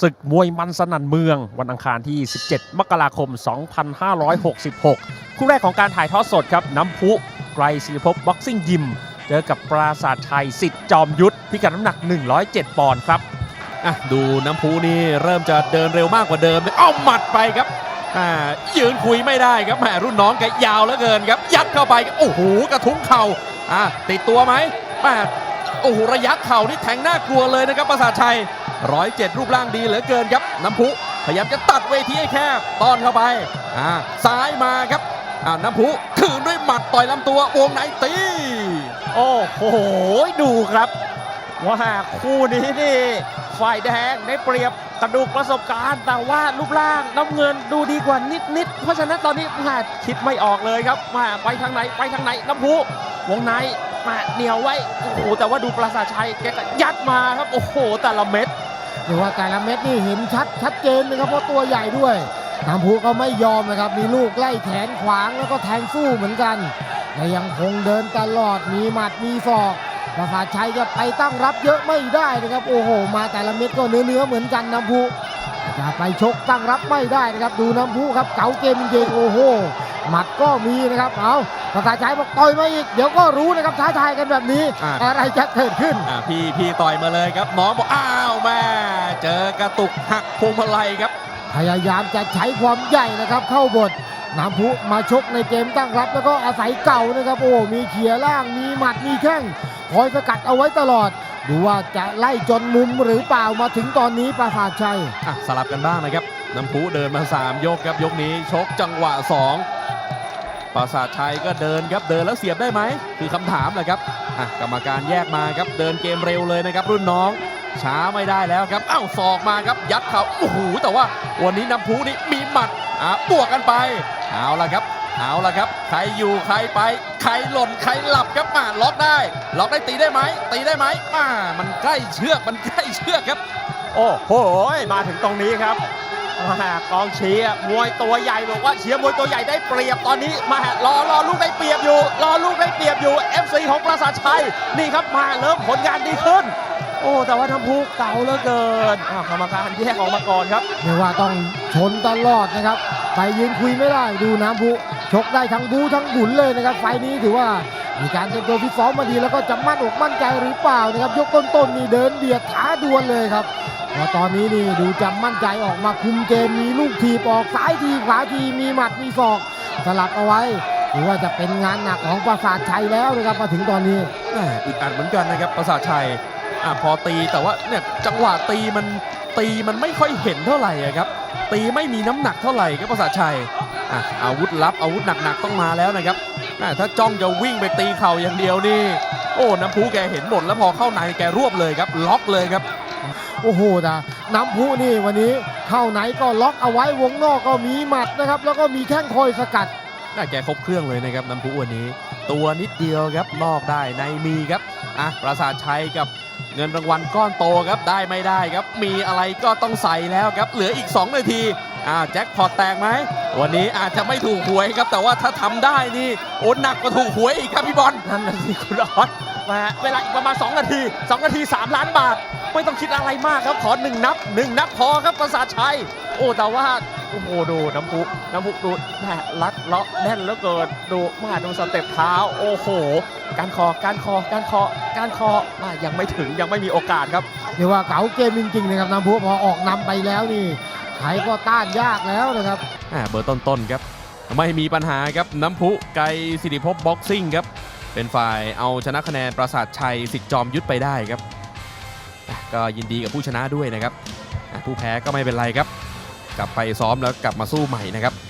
ศึกมวยมันสนั่นเมืองวันอังคารที่ 17 มกราคม 2566 คู่แรกของการถ่ายทอดสดครับ น้ำพุไกรศิริภพบ็อกซิ่งยิม เจอกับปราสาทชัยสิทธิ์จอมยุทธพิกัดน้ำหนัก 107 ปอนด์ครับอะดูน้ำพุนี่เริ่มจะเดินเร็วมากกว่าเดิมเลยเอ้าหมัดไปครับอ่ายืนคุยไม่ได้ครับแหมรุ่นน้องแกยาวเหลือเกินครับ ยัดเข้าไปโอ้โหกระทุ้งเข่าอะติดตัวไหมแหมโอ้โหระยะเข่านี่แทงน่ากลัวเลยนะครับประสาทชัย ร้อยเจ็ดรูปร่างดีเหลือเกินครับน้ำพุพยายามจะตัดเวทีให้แคบต้อนเข้าไปอ่าซ้ายมาครับอ่าน้ำพุคืนด้วยหมัดต่อยลำตัววงในตี โอ้โหดูครับว่าคู่นี้นี่ฝ่ายแดงได้เปรียบกระดูกประสบการณ์ แต่ว่ารูปร่างน้ำเงินดูดีกว่านิดๆเพราะฉะนั้นตอนนี้แมาคิดไม่ออกเลยครับมาไปทางไหนไปทางไหนน้ำพุวงในมาเหนียวไว้โอ้โหแต่ว่าดูปราสาทชัยแกก็ยัดมาครับโอ้โหแต่ละเม็ด หรือว่าแต่ละเม็ดนี่เห็นชัดชัดเจนนะครับเพราะตัวใหญ่ด้วยน้ำพุก็ไม่ยอมนะครับ มีลูกไล่แขนขวางแล้วก็แทงสู้เหมือนกันแต่ยังคงเดินตลอดมีหมัดมีศอกประสาทชัยจะไปตั้งรับเยอะไม่ได้นะครับ โอ้โห มาแต่ละเม็ดก็เนื้อเนื้อๆเหมือนกันน้ำพุจะไปชกตั้งรับไม่ได้นะครับ ดูน้ำพุครับเก๋าเกมจริงๆโอ้โหหมัดก็มีนะครับเอาประสาทชัยบอกต่อยมาอีก เดี๋ยวก็รู้นะครับท้าทายกันแบบนี้อะอะไรจะเกิดขึ้นอะพี่พี่ต่อยมาเลยครับน้องบอกอ้าวแม่เจอ กระตุกหักพวงมาลัยครับ พยายามจะใช้ความใหญ่นะครับ เข้าบทน้ำพุมาชกในเกมตั้งรับ แล้วก็อาศัยเก่านะครับโอ้มีเขี่ยล่างมีหมัดมีแข้งคอยสกัดเอาไว้ตลอด ดูว่าจะไล่จนมุมหรือเปล่ามาถึงตอนนี้ปราสาทชัยอะสลับกันบ้างนะครับ น้ำพุเดินมา 3 ยกครับยกนี้ชกจังหวะ 2 ปราสาทชัยก็เดินครับเดินแล้วเสียบได้ไหม คือคำถามแหละครับอะกรรมการแยกมาครับเดินเกมเร็วเลยนะครับรุ่นน้อง ช้าไม่ได้แล้วครับอ้าวศอกมาครับยัดเข่าโอ้โหแต่ว่าวันนี้น้ำพุนี่มีหมัดอะบวกกันไป เอาละครับ เอาละครับ ใครอยู่ใครไป ใครหล่นใครหลับครับมาล็อกได้ล็อกได้ตีได้ไหมตีได้ไหมมามันใกล้เชือกมันใกล้เชือกครับ โอ้โหมาถึงตรงนี้ครับมากองเชียร์มวยตัวใหญ่บอกว่าเชียร์มวยตัวใหญ่ได้เปรียบตอนนี้มารอรอลูกได้เปรียบอยู่ รอลูกได้เปรียบอยู่ FC ของปราสาทชัยนี่ครับมาเริ่มผลงานดีขึ้น อ้แต่ว่าทำพุเก่าเหลือเกินอะกรรมการแยกออกมาก่อนครับเรียกว่าต้องชนตลอดนะครับไปยืนคุยไม่ได้ดูน้ำพุชกได้ทั้งบูทั้งบุนเลยนะครับ ไฟล์นี้ถือว่ามีการเตรียมตัวฟิตซ้อมมาดีแล้วก็จะมั่นอกมั่นใจหรือเปล่านะครับ ยกต้นๆนี่เดินเบียดท้าดวลเลยครับพอตอนนี้นี่ดูจะมั่นใจออกมาคุมเกมมีลูกทีบออกซ้ายทีขวาทีมีหมัดมีศอกสลับเอาไว้ถือว่าจะเป็นงานหนักของปราสาทชัยแล้วนะครับมาถึงตอนนี้แหมอึดอัดเหมือนกันนะครับประสาทชัย อะพอตีแต่ว่าเนี่ยจังหวะตีมันตีมันไม่ค่อยเห็นเท่าไหร่อะครับ ตีไม่มีน้ำหนักเท่าไหร่ครับประสาทชัยอะอาวุธลับอาวุธหนักๆต้องมาแล้วนะครับแหมถ้าจ้องจะวิ่งไปตีเข่าอย่างเดียวนี่ โอ้น้ำพุแกเห็นหมดแล้วพอเข้าในแกรวบเลยครับ ล็อกเลยครับ โอ้โหนะน้ำพุนี่วันนี้เข้าไหนก็ล็อกเอาไว้วงนอกก็มีหมัดนะครับ แล้วก็มีแข้งคอยสกัดน่าแกครบเครื่องเลยนะครับน้ำพุวันนี้ ตัวนิดเดียวครับนอกได้ในมีครับอะปราสาทชัยกับ เงินรางวัลก้อนโตครับได้ไม่ได้ครับ มีอะไรก็ต้องใส่แล้วครับ เหลืออีก 2 นาทีอ่าแจ็คพอตแตกไหม วันนี้อาจจะไม่ถูกหวยครับ แต่ว่าถ้าทำได้นี่โอ้หนักกว่าถูกหวยอีกครับพี่บอลนั่นนะสิคุณออสมาเวลาอีกประมาณ 2 นาที 2 นาที 3 ล้านบาท ไม่ต้องคิดอะไรมากครับ ขอ1นับ1นับพอครับประสาทชัย โอ้แต่ว่าโอ้โหดูน้ำพุน้ำพุดูแม่รัดเลาะแน่นแล้วเกินดูมาดูสเต็ปเท้า โอ้โห การคอการคอการคอการคอมายังไม่ถึงยังไม่มีโอกาสครับเรียกว่าเก๋าเกมจริงๆนะครับน้ำพุพอออกนำไปแล้วนี่ใครก็ต้านยากแล้วนะครับอ่าเบอร์ต้นๆครับ ไม่มีปัญหาครับน้ำพุไกรสิริภพบ็อกซิ่งครับเป็นฝ่ายเอาชนะคะแนนปราสาทชัยสิทธิ์จอมยุทธไปได้ครับอะ ก็ยินดีกับผู้ชนะด้วยนะครับผู้แพ้ก็ไม่เป็นไรครับ กลับไปซ้อมแล้วกลับมาสู้ใหม่นะครับ